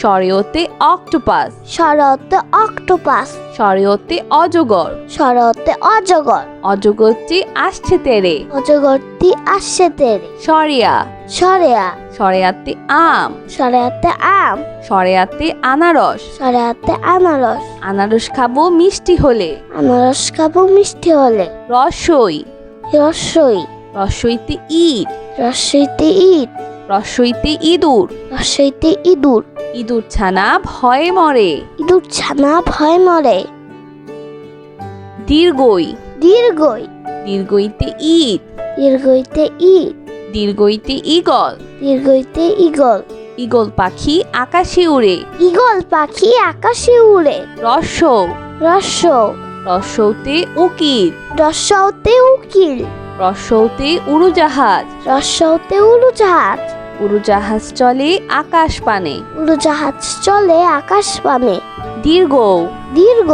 স্বরীয়তে octopus. শরতে octopus. স্বরীয়তে অজগর। শরতে অজগর। অজগরটি আসছে তেরে। অজগরটি আসছে তেরে। সরিয়া। সরেয়া। সরেয়াতে আম। সরেয়াতে আম। সরেয়াতে আনারস। সরেয়াতে আনারস। আনারস খাব মিষ্টি হলে। আনারস খাব মিষ্টি হলে। রসই। রসই। রসইতে ইট। রসইতে ইট। রসইতে ইঁদুর। রসইতে ইঁদুর। ইঁদুর ছানা ভয়ে মরে। ইঁদুর ছানা ভয় মরে। দীর্ঘই। দীর্ঘই। দীর্ঘইতে ইট। দীর্ঘইতে ইট। দীর্ঘইতে ইগল দীর্ঘইতে ইগল ইগল পাখি আকাশে উড়ে। ইগল পাখি আকাশে উড়ে। রস রস রসৌতে উকিল। রসতে উকিল। রসৌতে উড়োজাহাজ। রসতে উড়োজাহাজ। উড়োজাহাজ চলে আকাশ পানে। উড়োজাহাজ চলে আকাশ পানে। দীর্ঘ দীর্ঘ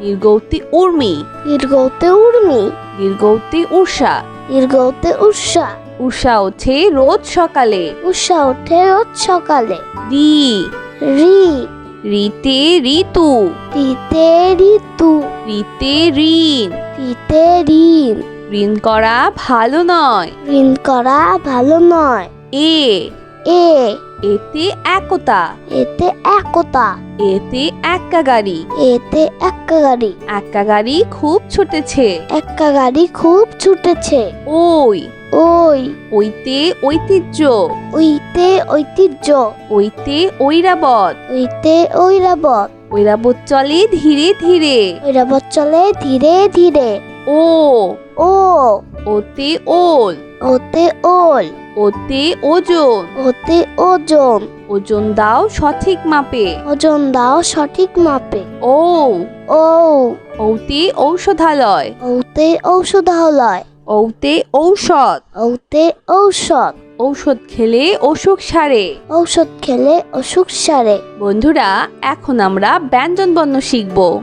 দীর্ঘতে উর্মি। দীর্ঘতে উর্মি। দীর্ঘতে উষা দীর্ঘতে উষা উষা ওঠে রোজ সকালে। উষা ওঠে রোজ সকালে। রি। রি। রিতে ঋতু। রিতে ঋতু। রিতে ঋণ। রিতে ঋণ। ঋণ করা ভালো নয়। ঋণ করা ভালো নয়। এ। এ। এতে একতা। এতে একতা। এতে এক্কা গাড়ি এতে এক্কা গাড়ি এক্কা গাড়ি খুব ছুটেছে। এক্কা গাড়ি খুব ছুটেছে। ওই। ওই। ওইতে ঐতিহ্য। ওইতে ঐতিহ্য। ওইতে ঐরাবত। ওইতে ঐরাবত। ঐরাবত চলে ধীরে ধীরে। ঐরাবত চলে ধীরে ধীরে। ও। ও। ওতে ওল। ওতে ওল। ওতে ওজন। ওতে ওজন। ওজন দাও সঠিক মাপে। ওজন দাও সঠিক মাপে। ও। ও। ঔতে ঔষধালয়। ওতে ঔষধালয়। ঔতে ঔষধ। ওতে ঔষধ। ঔষধ খেলে অসুখ সারে। ঔষধ খেলে অসুখ সারে। বন্ধুরা এখন আমরা ব্যঞ্জন বর্ণ শিখব।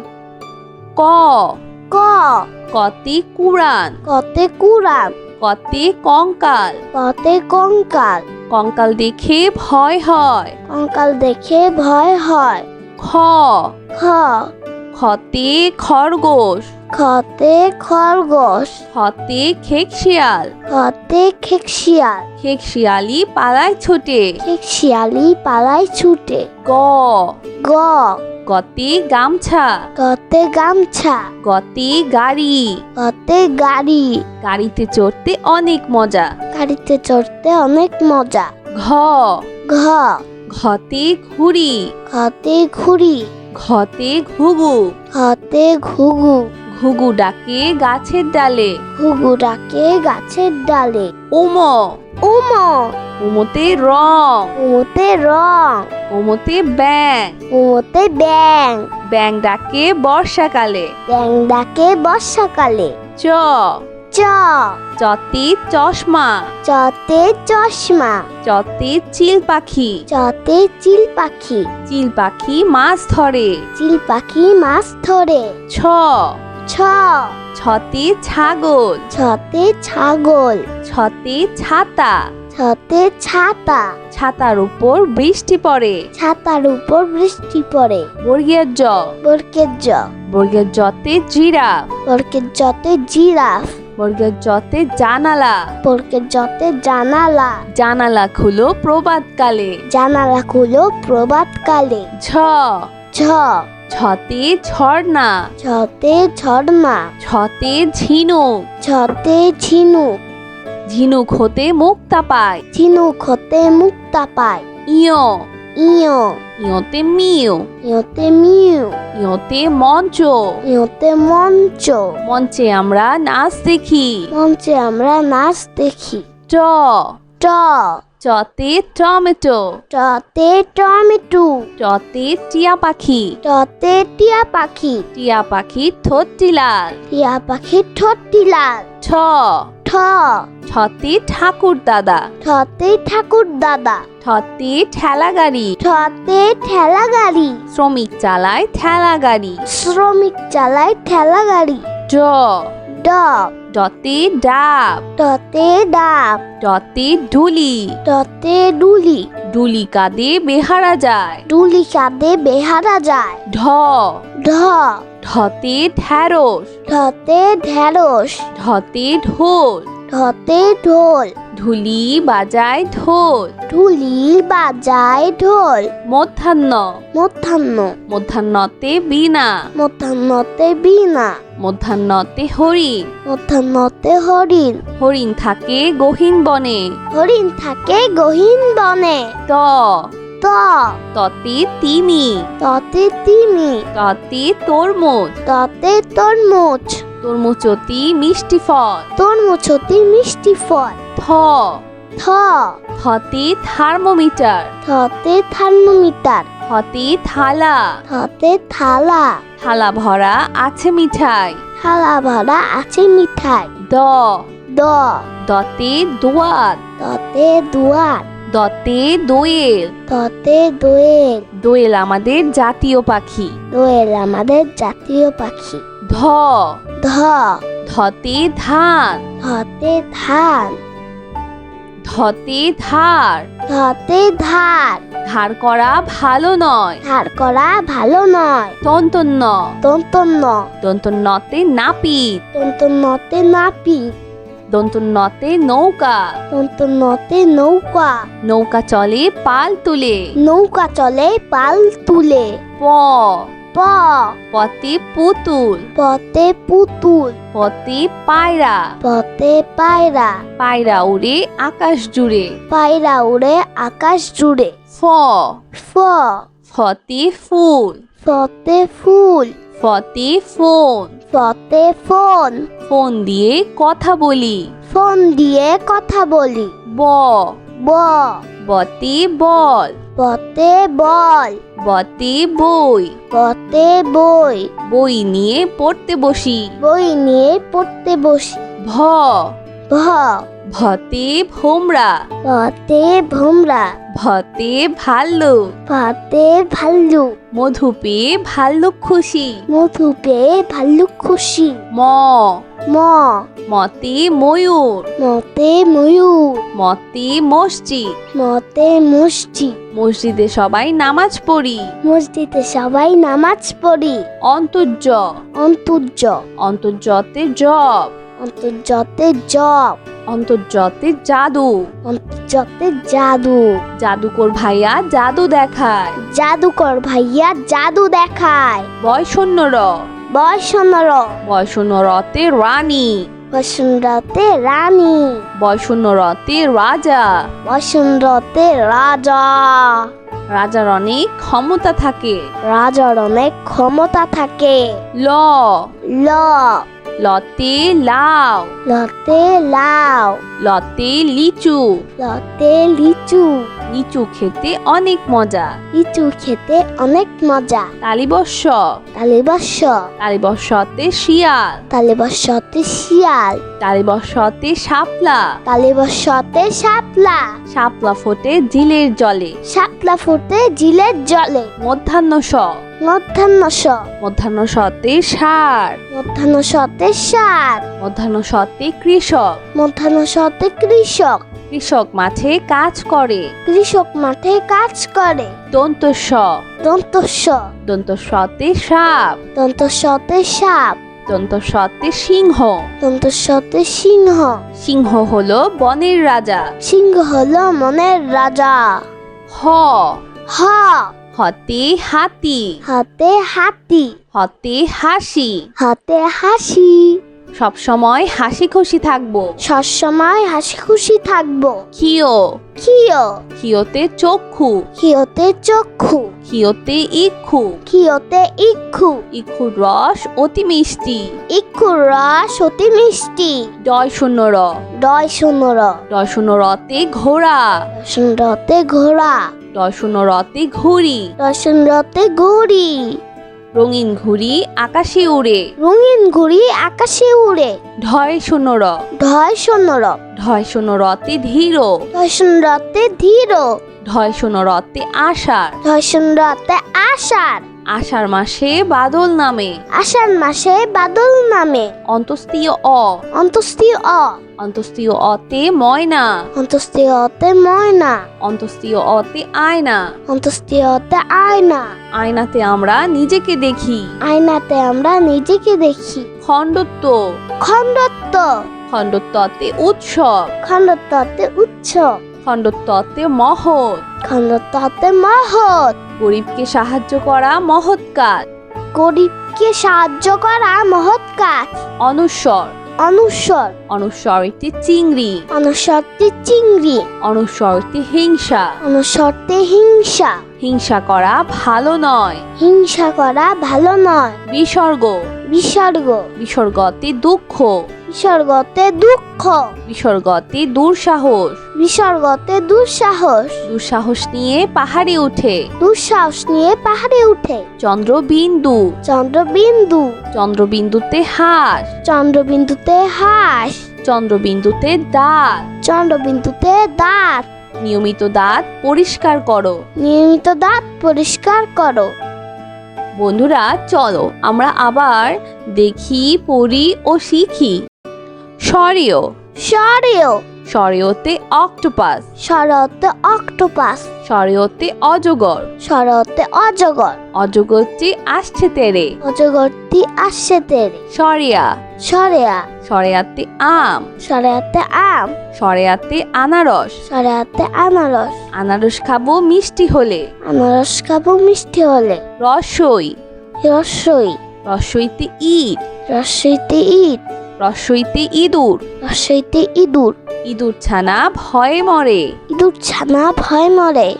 ক। ক। কতে কুড়ান। কতে কুড়ান। কতে কঙ্কাল। কতে কঙ্কাল। কঙ্কাল দেখে ভয় হয়। কঙ্কাল দেখে ভয় হয়। খ। খ। খতে খরগোশ। খতে খরগোশ। খতে খেকশিয়াল। খতে খেকশিয়াল। খেকশিয়ালি পালায় ছোটে। খেকশিয়ালি পালায় ছুটে। গ। গ। গতে গামছা। গতে গামছা। গতি গাড়ি। গতে গাড়ি। গাড়িতে চড়তে অনেক মজা। গাড়িতে চড়তে অনেক মজা। ঘ। ঘ। ঘতে ঘুড়ি। ঘতে ঘুড়ি। ঘতে ঘুঘু। ঘতে ঘুঘু। ঘুঘু ডাকে গাছের ডালে। ঘুঘু ডাকে গাছের ডালে। উম উম উমতে রং। উমতে রং। উমতে ব্যাং উমতে ব্যাং ব্যাং ডাকে বর্ষাকালে। ব্যাং ডাকে বর্ষাকালে। চ। চ। চতে চশমা। চতে চশমা। চতে চিল পাখি। চতে চিল পাখি। চিল পাখি মাছ ধরে। চিল পাখি মাছ ধরে। ছ। ছ। ছতে ছাগল। ছতে ছাগল। ছতে ছাতা। ছতে ছাতা। ছাতার উপর বৃষ্টি পড়ে। ছাতার উপর বৃষ্টি পড়ে। বর্গের জ। বরকের জ। বর্গের জতে জিরাফ। বরকের জতে জিরাফ। বর্গের জতে জানালা। বরকের জতে জানালা। জানালা খুলো প্রবাদকালে জানালা খুলো প্রভাতকালে। ঝ। ঝ। ছতে ঝর্ণা। ছতে ঝর্ণা। ছতে ঝিনুক। ছতে ঝিনুক। ঝিনুক হতে মুক্তা পায়। ঝিনুক হতে মুক্তা পায়। ইয়। ইয়। ইয়তে মিউ ইয়তে মিউ ইয়তে মঞ্চ। ইয়তে মঞ্চ। মঞ্চে আমরা নাচ দেখি। মঞ্চে আমরা নাচ দেখি। ট। ট। চতে টমেটো। টতে টমেটো। টতে টিয়া পাখি। টতে টিয়া পাখি। টিয়া পাখি ঠোঁটটি লাল। টিয়া পাখির ঠোঁটটি লাল। ঠ। ঠ। ঠতে ঠাকুর দাদা। ঠতে ঠাকুর দাদা। ঠতে ঠেলা গাড়ি ঠতে ঠেলা গাড়ি শ্রমিক চালায় ঠেলা গাড়ি শ্রমিক চালায় ঠেলা গাড়ি ড। ড। ডতে ডাব। ডতে ডাব। ডতে ঢুলি ডতে ডুলি। ডুলি কাঁদে বেহারা যায়। ডুলি কাঁদে বেহারা যায়। ঢ। ঢ। ঢতে ঢ্যাঁড়স ঢতে ঢেঁড়স। ঢতে ঢোল। ঢতে ঢোল। ঢুলি বাজায় ঢোল। ঢুলি বাজায় ঢোল। মধ্যাহ্ন। মধ্যাহ্ন। মধ্যাহ্নতে বীণা। মধ্যাহ্নতে বীণা। মধ্যাহ্নতে হরিণ। মধ্যাহ্নতে হরিণ। হরিণ থাকে গহীন বনে। হরিণ থাকে গহীন বনে। ত। ত। ততে তিমি। ততে তিমি। ততে তরমুজ। ততে তরমুজ। তরমুজতি মিষ্টি ফল। তরমুজতি মিষ্টি ফল। থ। থ। থতে থার্মোমিটার। থতে থার্মোমিটার। থতে থালা। থতে থালা। থালা ভরা আছে মিঠাই। থালা ভরা আছে মিঠাই। দ। দ। দতে দোয়াত ততে দুয়ার। দতে দোয়েল। ততে দোয়েল। দোয়েল আমাদের জাতীয় পাখি। দোয়েল আমাদের জাতীয় পাখি। ধ। ধ। ধতে ধান। ধতে ধান। ধতে ধার। ধতে ধার। ধার করা ভালো নয়। ধার করা ভালো নয়। তন্তন্য। তন্তন্য। দন্তন্নতে নাপিত। তন্তন্নতে নাপিত। দন্তন্নতে নৌকা। তন্তন্নতে নৌকা। নৌকা চলে পাল তুলে। নৌকা চলে পাল তুলে। প। প। পতে পুতুল। পতে পুতুল। পতে পায়রা। পতে পায়রা। পায়রা উড়ে আকাশ জুড়ে। পায়রা উড়ে আকাশ জুড়ে। ফ। ফ। ফতে ফুল। ফতে ফুল। ফতে ফোন। ফতে ফোন। ফোন দিয়ে কথা বলি। ফোন দিয়ে কথা বলি। ব। ব। বতে বল। বতে বল। বতে বই। বতে বই। বই নিয়ে পড়তে বসি। বই নিয়ে পড়তে বসি। ভ। ভ। ভতে ভোমরা। বতে ভোমরা। ভতে ভাল্লুক ভাতে ভাল্লুক মধু পেয়ে ভাল্লুক খুশি। মধু পেয়ে ভাল্লুক খুশি। ম। ম। মতে ময়ূর। মতে ময়ূর। মতে মসজিদ। মতে মসজিদ। মসজিদে সবাই নামাজ পড়ি। মসজিদে সবাই নামাজ পড়ি। অন্তর্য। অন্তর্য। অন্তর্জতে জব। অন্তর্জতে জব। অন্তর্জতে জাদু। অন্তর্জতে জাদু। জাদুকর ভাইয়া জাদু দেখায়। জাদুকর ভাইয়া জাদু দেখায়। বয়শূন্য র বয়সনর বয়শূন্য রতে রানী। বসুন্ধরতে রানী। বয়শূন্য রতে রাজা। বসুন্ধরতে রাজা। রাজার অনেক ক্ষমতা থাকে। রাজার অনেক ক্ষমতা থাকে। ল। ল। লতে লাউ। লতে লাউ। লতে লিচু। লতে লিচু। লিচু খেতে অনেক মজা। লিচু খেতে অনেক মজা। তালিবর্ষ তালিবর্ষ তালিবর্ষতে শিয়াল। তালিবর্ষতে শিয়াল। তালিবর্ষতে শাপলা। তালিবর্ষতে শাপলা। শাপলা ফোটে জিলের জলে। শাপলা ফুটে জিলের জলে। মধ্যাহ্ন স মধ্যাহ্ন স মধ্যাহ্ন সতে সার মধ্যাহ্ন সতে সার মধ্যাহ্ন সতে কৃষক। মধ্যাহ্ন সতে কৃষক। কৃষক মাঠে কাজ করে। কৃষক মাঠে কাজ করে। দন্ত স দন্ত স দন্ত সতে সাপ। দন্ত সতে সাপ। দন্ত সতে সিংহ। দন্ত সতে সিংহ। সিংহ হলো বনের রাজা। সিংহ হলো মনের রাজা। হ। হ। হতে হাতি। হাতে হাতি। হতে হাসি। হাতে হাসি। সবসময় হাসি খুশি থাকব। সবসময় হাসি খুশি থাকব। খিও কিও খিওতে চক্ষু। কিওতে চক্ষু। খিওতে ইক্ষু। কিওতে ইক্ষু। ইক্ষু রস অতি মিষ্টি। ইক্ষুর রস অতি মিষ্টি। ডয় শূন্য র। ডয় শূন্য র। ডয় শূন্য রতে ঘোড়া। শূন্য রতে ঘোড়া। ডয় রথে রতে ঘুড়ি। দর্শন রতে ঘুড়ি। রঙিন ঘুড়ি আকাশে উড়ে। রঙিন ঘুড়ি আকাশে উড়ে। ঢয় শূন্য র। ঢয় শূন্য র। ঢয় শূন্য রতে ধীর। ঢয় সোনর রতে ধীর। ঢয় শূন্য রতে আষাঢ়। সোনর রতে আষাঢ়। আষাঢ় মাসে বাদল নামে। আষাঢ় মাসে বাদল নামে। অন্তস্তীয় অ। অন্তস্তীয় অ। অন্তস্তীয় অতে ময়না। অন্তস্তীয় অতে ময়না। অন্তস্তীয় অতে আয়না। অন্তস্তীয় অতে আয়না। আয়নাতে আমরা নিজেকে দেখি। আয়নাতে আমরা নিজেকে দেখি। খণ্ডত্ব। খণ্ডত্ব। খণ্ডত্বতে উৎসব। খণ্ডত্বতে উৎসব। খণ্ডত্বতে মহৎ। খণ্ডত্বতে মহৎ। গরিবকে সাহায্য করা মহৎ কাজ। গরিবকে সাহায্য করা মহৎ কাজ। অনুস্বর অনুস্বর অনুস্বরতে চিংড়ি। অনুস্বরতে চিংড়ি। অনুস্বরতে হিংসা। অনুস্বরতে হিংসা। হিংসা করা ভালো নয়। হিংসা করা ভালো নয়। বিসর্গ। বিসর্গ। বিসর্গতে দুঃখ। বিসর্গতে দুঃখ। বিসর্গতে দুঃসাহস। বিসর্গতে দুঃসাহস। দুঃসাহস নিয়ে পাহাড়ে উঠে। দুঃসাহস নিয়ে পাহাড়ে উঠে। চন্দ্রবিন্দু। চন্দ্রবিন্দু। চন্দ্রবিন্দুতে হাঁস। চন্দ্রবিন্দুতে হাঁস। চন্দ্রবিন্দুতে দাঁত। চন্দ্রবিন্দুতে দাঁত। নিয়মিত দাঁত পরিষ্কার করো। নিয়মিত দাঁত পরিষ্কার করো। বন্ধুরা চলো আমরা আবার দেখি পড়ি ও শিখি। সরেও সরেও সরেওতে অক্টোপাস। শরতে অক্টোপাস। সরেওতে অজগর। শরতে অজগর। অজগরটি আসছে তেরে। অজগরটি আসছে তেরে। সরিয়া। সরেয়া। সরেয়াতে আম। সরেয়াতে আম। সরেয়াতে আনারস। সরেয়াতে আনারস। আনারস খাব মিষ্টি হলে। আনারস খাব মিষ্টি হলে। রসই। রসই। রসইতে ইট। রসইতে ইট। রসইতে ইঁদুর। রসইতে ইঁদুর। ইঁদুর ছানা ভয়ে মরে। ইঁদুর ছানা ভয় মরে।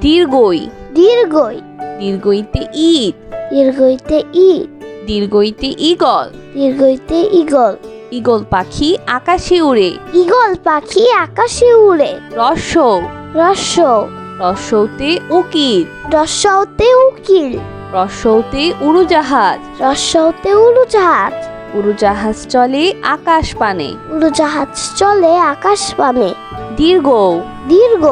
দীর্ঘই। দীর্ঘই। দীর্ঘইতে ইট। দীর্ঘইতে ইট। দীর্ঘইতে ইগল দীর্ঘইতে ইগল ইগল পাখি আকাশে উড়ে। ইগল পাখি আকাশে উড়ে। রস্য রস্য রস্যতে উকিল। রস্যতে উকিল। রস্যতে উড়োজাহাজ। রস্যতে উড়োজাহাজ। উড়োজাহাজ চলে আকাশ পানে। উড়োজাহাজ চলে আকাশ পানে। দীর্ঘ দীর্ঘ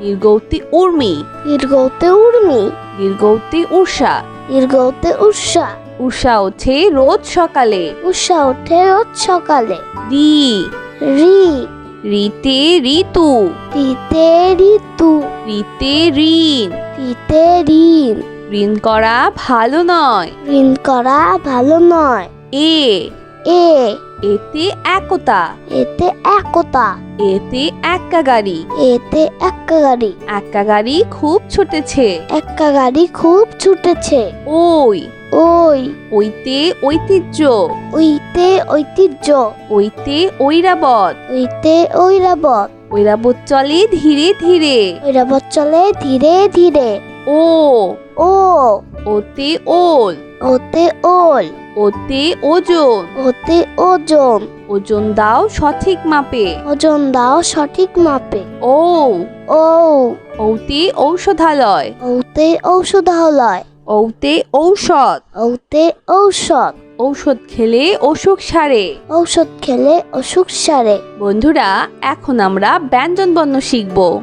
দীর্ঘতে উর্মি। দীর্ঘতে উর্মি। দীর্ঘতে উষা দীর্ঘতে উষা উষা ওঠে রোজ সকালে। উষা ওঠে রোজ সকালে। রি। রি। রিতে ঋতু। রিতে ঋতু। রিতে ঋণ। রিতে ঋণ। ঋণ করা ভালো নয়। ঋণ করা ভালো নয়। এ। এ। এতে একতা। এতে একতা। এতে এক্কা গাড়ি এতে এক্কা গাড়ি এক্কা গাড়ি খুব ছুটেছে। এক্কা গাড়ি খুব ছুটেছে। ওই। ওই। ওইতে ঐতিহ্য। ওইতে ঐতিহ্য। ওইতে ঐরাবত। ওইতে ঐরাবত। ঐরাবত চলে ধীরে ধীরে। ঐরাবত চলে ধীরে ধীরে। ও। ও। ওতে ওল। ওতে ওল। ওতে ওজন। ওতে ওজন। ওজন দাও সঠিক মাপে। ওজন দাও সঠিক মাপে। ও। ও। ওতে ঔষধালয়। ওতে ঔষধালয়। ওতে ঔষধ। ওতে ঔষধ। ঔষধ খেলে অসুখ সারে। ঔষধ খেলে অসুখ সারে। বন্ধুরা এখন আমরা ব্যঞ্জন বর্ণ শিখব।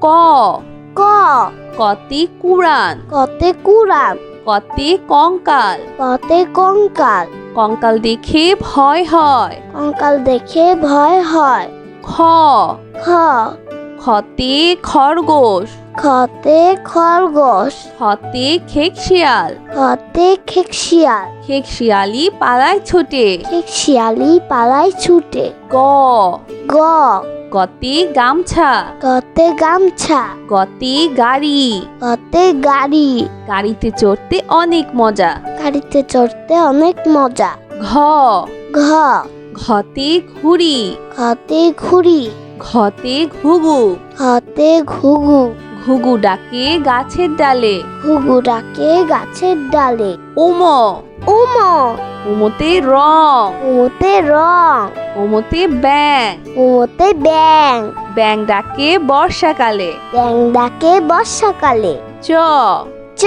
ক। ক। কতে কুড়ান। কতে কুড়ান। কতে কঙ্কাল। কতে কঙ্কাল। কঙ্কাল দেখে ভয় হয়। কঙ্কাল দেখে ভয় হয়। খ। খ। খতে খরগোশ। খতে খরগোশ। খতে খেকশিয়াল। খতে খেকশিয়াল। খেকশিয়ালি পালায় ছোটে। খেকশিয়ালি পালায় ছুটে। গ। গ। গতে গামছা। গতে গামছা। গতে গাড়ি। গতে গাড়ি। গাড়িতে চড়তে অনেক মজা। গাড়িতে চড়তে অনেক মজা। ঘ। ঘ। ঘতে ঘুড়ি। ঘতে ঘুড়ি। ঘতে ঘুঘু। ঘতে ঘুঘু। ঘুঘু ডাকে গাছের ডালে। ঘুঘু ডাকে গাছের ডালে। উম। উম। উমতে রং। উমতে রং। উমতে ব্যাং। উমতে ব্যাং। ব্যাং ডাকে বর্ষাকালে। ব্যাং ডাকে বর্ষাকালে। চ। চ।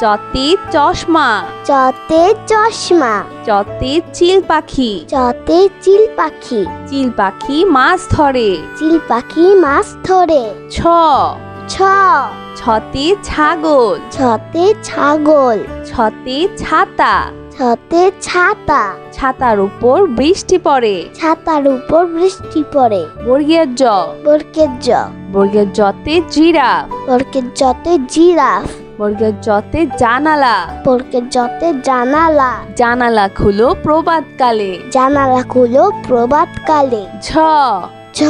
চতে চশমা। চতে চশমা। চতে চিল পাখি। চতে চিল পাখি। চিল পাখি মাছ ধরে। চিল পাখি মাছ ধরে। ছ। ছ। ছতে ছাগল। ছতে ছাগল। ছতে ছাতা। ছতে ছাতা। ছাতার উপর বৃষ্টি পড়ে। ছাতার উপর বৃষ্টি পড়ে। বর্গের জ। বরকের জ। বর্গের জতে জিরাফ। বরকের জতে জিরাফ। বর্গের জতে জানালা। বরকের জতে জানালা। জানালা খুলো প্রবাদকালে। জানালা খুলো প্রভাতকালে ঝ। ঝ।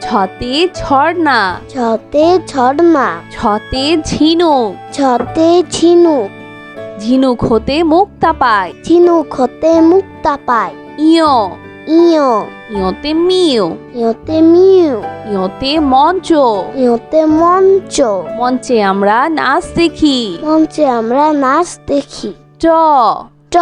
ছতে ঝর্ণা। ছতে ঝর্ণা। ছতে ঝিনুক। ছতে ঝিনুক। ঝিনুক হতে মুক্তা পায়। ঝিনুক হতে মুক্তা পায়। ইয়। ইয়। ইয়তে মিউ ইয়তে মিউ ইয়তে মঞ্চ। ইয়তে মঞ্চ। মঞ্চে আমরা নাচ দেখি। মঞ্চে আমরা নাচ দেখি। ট। ট।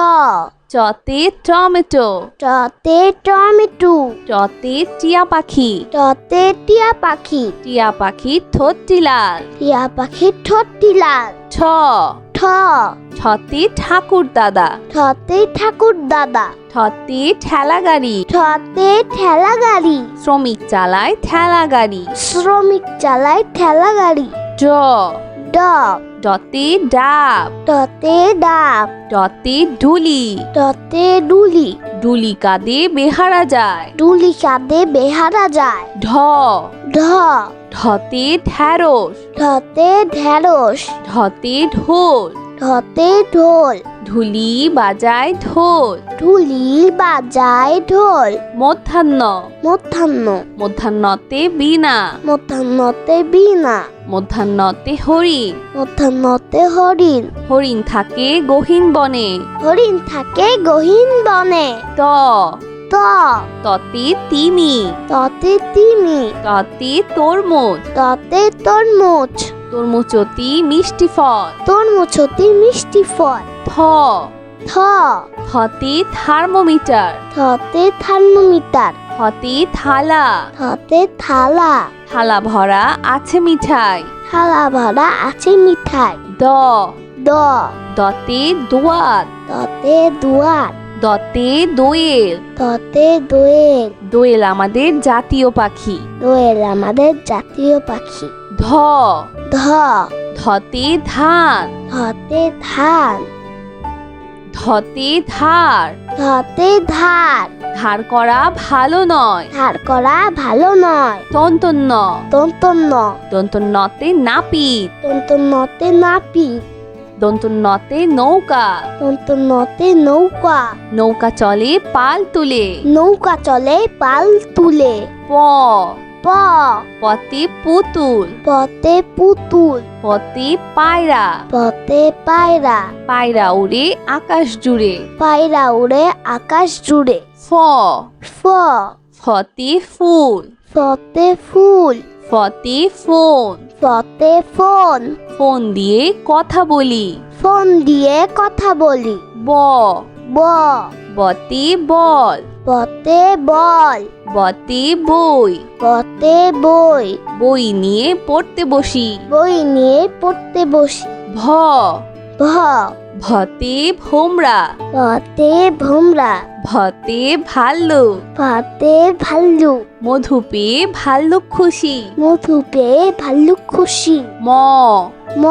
চতে টমেটো। টতে টমেটো। টতে টিয়া পাখি। টতে টিয়া পাখি। টিয়া পাখি ঠোঁটটি লাল টিয়া পাখি ঠোঁটটি লাল ঠ। ঠ। ঠতে ঠাকুর দাদা। ঠতে ঠাকুর দাদা। ঠতে ঠেলা গাড়ি ঠতে ঠেলা গাড়ি শ্রমিক চালায় ঠেলা গাড়ি শ্রমিক চালায় ঠেলা গাড়ি ড। ড। ডতে ডাব। টতে ডাব। ডতে ঢুলি টতে ডুলি। ডুলি কাঁদে বেহারা যায়। ডুলি কাঁদে বেহারা যায়। ঢ। ঢ। ঢতে ঢ্যাঁড়স ঢতে ঢেঁড়স। ঢতে ঢোল। ঢতে ঢোল। ঢুলি বাজায় ঢোল। ঢুলি বাজায় ঢোল। মধ্যাহ্ন। মধ্যাহ্ন। মধ্যাহ্নতে বীণা। মধ্যাহ্নতে বীণা। মধ্যাহ্নতে হরিণ। মধ্যাহ্নতে হরিণ। হরিণ থাকে গহীন বনে। হরিণ থাকে গহীন বনে। ত। ত। ততে তিমি। ততে তিমি। ততে তরমুজ। ততে তরমুজ। তরমুজতি মিষ্টি ফল। তরমুজতি মিষ্টি ফল। থ। থ। থতে থার্মোমিটার। থতে থার্মোমিটার। থতে থালা। থতে থালা। থালা ভরা আছে মিঠাই। থালা ভরা আছে মিঠাই। দ। দ। দতে দোয়াত ততে দুয়ার। দতে দোয়েল। ততে দোয়েল। দোয়েল আমাদের জাতীয় পাখি। দোয়েল আমাদের জাতীয় পাখি। ধ। ধ। ধতে ধান। ধতে ধান। ধতে ধার। ধতে ধার। ধার করা ভালো নয়। ধার করা ভালো নয়। তন্তন্য। তন্তন্য। দন্তন্নতে নাপিত। তন্তন্নতে নাপি দন্তন্নতে নৌকা। তন্তন্নতে নৌকা। নৌকা চলে পাল তুলে। নৌকা চলে পাল তুলে। প। প। পতে পুতুল। পতে পুতুল। পতে পায়রা। পতে পায়রা। পায়রা উড়ে আকাশ জুড়ে। পায়রা উড়ে আকাশ জুড়ে। ফ। ফ। ফতে ফুল। ফতে ফুল। ফতে ফোন। ফতে ফোন। ফোন দিয়ে কথা বলি। ফোন দিয়ে কথা বলি। ব। ব। বতে বল। বতে বল। বতে বই। বতে বই। বই নিয়ে পড়তে বসি। বই নিয়ে পড়তে বসি। ভ। ভ। ভতে ভোমরা। বতে ভোমরা। ভতে ভাল্লুক ভাতে ভাল্লুক মধু পেয়ে ভাল্লুক খুশি। মধু পেয়ে ভাল্লুক খুশি। ম। ম।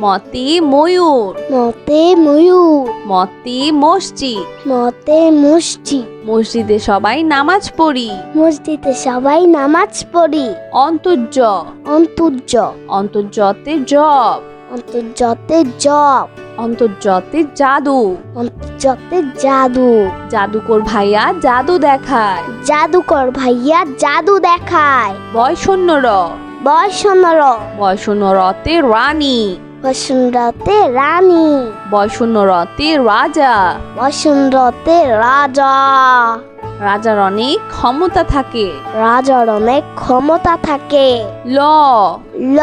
মতে ময়ূর। মতে ময়ূর। মতে মসজিদ। মতে মসজিদ। মসজিদে সবাই নামাজ পড়ি। মসজিদে সবাই নামাজ পড়ি। অন্তর্য। অন্তর্য। অন্তর্জতে জব। অন্তর্জতে জব। অন্তর্জতে জাদু। অন্তর্জতে জাদু। জাদুকর ভাইয়া জাদু দেখায়। জাদুকর ভাইয়া জাদু দেখায়। বয়সন্য র বয়সনর বয়সন্য রতে রানী। বসুন্ধরাতে রানী। বয়শূন্য রতে রাজা। বসুন্ধরাতে রাজা। রাজার অনেক ক্ষমতা থাকে। রাজার অনেক ক্ষমতা থাকে। ল। ল।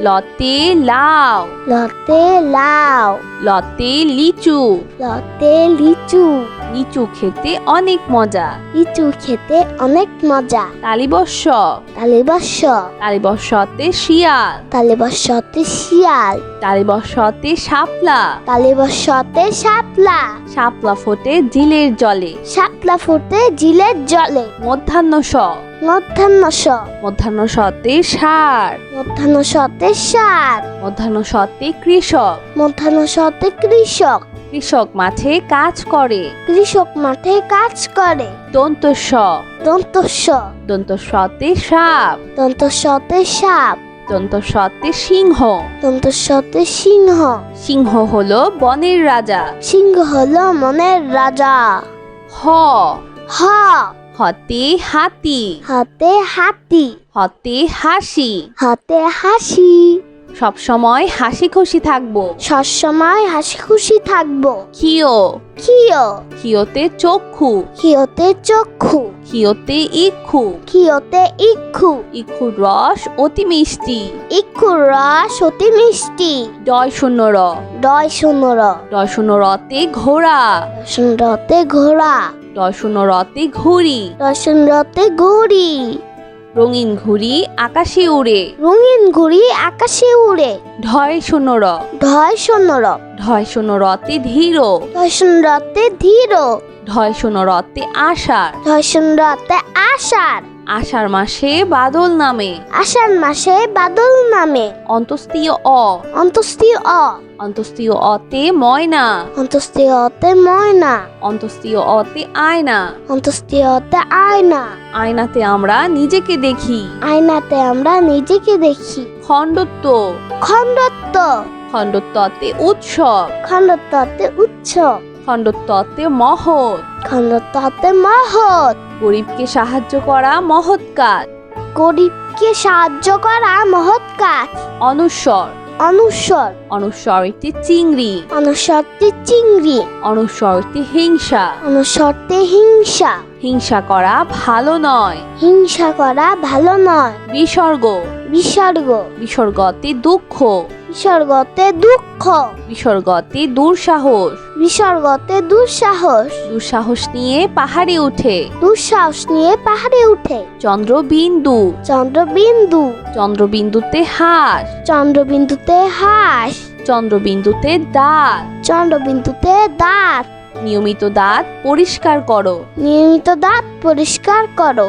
লতে লাউ। লতে লাউ। লতে লিচু। লতে লিচু। লিচু খেতে অনেক মজা। লিচু খেতে অনেক মজা। তালিবস্য তালিবর্ষ তালিবস্যতে শিয়াল। তালিবর্ষতে শিয়াল। তালিবস্যতে শাপলা। তালিবর্ষতে শাপলা। শাপলা ফোটে জিলের জলে। শাপলা ফুটে জিলের জলে। মধ্যাহ্ন স মধ্যাহ্ন স মধ্যাহ্ন সতে সার মধ্যাহ্ন সতে সার মধ্যাহ্ন সতে কৃষক। মধ্যাহ্ন সতে কৃষক। কৃষক মাঠে কাজ করে। কৃষক মাঠে কাজ করে। দন্ত স দন্ত স দন্ত সতে সাপ। দন্ত সতে সাপ। দন্ত সতে সিংহ। দন্ত সতে সিংহ। সিংহ হলো বনের রাজা। সিংহ হলো মনের রাজা। হ। হ। হতে হাতি। হাতে হাতি। হতে হাসি। হাতে হাসি। সব সময় হাসি খুশি থাকব। সবসময় হাসি খুশি থাকব। খিও কিয়? খিওতে চক্ষু। কিয়তে চক্ষু। খিওতে ইক্ষু। কিয়তে ইক্ষু। ইক্ষু রস অতি মিষ্টি। ইক্ষুর রস অতি মিষ্টি। ডয় শূন্য র। ডয় সুন্দর ডয় শূন্য রতে ঘোড়া। সুন্দরতে ঘোড়া। ডয় রথে ঘুরি দর্শন রথে ঘুড়ি। রঙিন ঘুড়ি আকাশে উড়ে। রঙিন ঘুড়ি আকাশে উড়ে। ঢয় শূন্য র। ঢয় সোনর ঢয় শূন্য রতে ধীর। রথে ধীর। ঢয় শূন্য রতে আষাঢ়। রথে আষাঢ়। আষাঢ় মাসে বাদল নামে। আষাঢ় মাসে বাদল নামে। অন্তস্তীয় অ। অন্তস্তীয় অ। অন্তস্তীয় অতে ময়না। অন্তস্তীয় অতে ময়না। অন্তস্তীয় অতে আয়না। অন্তস্তীয় অতে আয়না। আয়নাতে আমরা নিজেকে দেখি। আয়নাতে আমরা নিজেকে দেখি। খণ্ডত্ব। খণ্ডত্ব। খণ্ডত্বতে উৎসব। খণ্ডত্বতে উৎসব। খণ্ডত্বতে মহৎ। খণ্ডত্বতে মহৎ। গরিবকে সাহায্য করা মহৎ কাজ। গরিবকে সাহায্য করা মহৎ কাজ। অনুস্বর অনুস্বর অনুস্বরতে চিংড়ি। অনুস্বরতে চিংড়ি। অনুস্বরতে হিংসা। অনুস্বরতে হিংসা। হিংসা করা ভালো নয়। হিংসা করা ভালো নয়। বিসর্গ। বিসর্গ। বিসর্গতে দুঃখ। বিসর্গতে দুঃখ। বিসর্গতে দুঃসাহস। বিসর্গতে দুঃসাহস। দুঃসাহস নিয়ে পাহাড়ে উঠে। দুঃসাহস নিয়ে পাহাড়ে উঠে। চন্দ্রবিন্দু। চন্দ্রবিন্দু। চন্দ্রবিন্দুতে হাঁস। চন্দ্রবিন্দুতে হাঁস। চন্দ্রবিন্দুতে দাঁত। চন্দ্রবিন্দুতে দাঁত। নিয়মিত দাঁত পরিষ্কার করো। নিয়মিত দাঁত পরিষ্কার করো।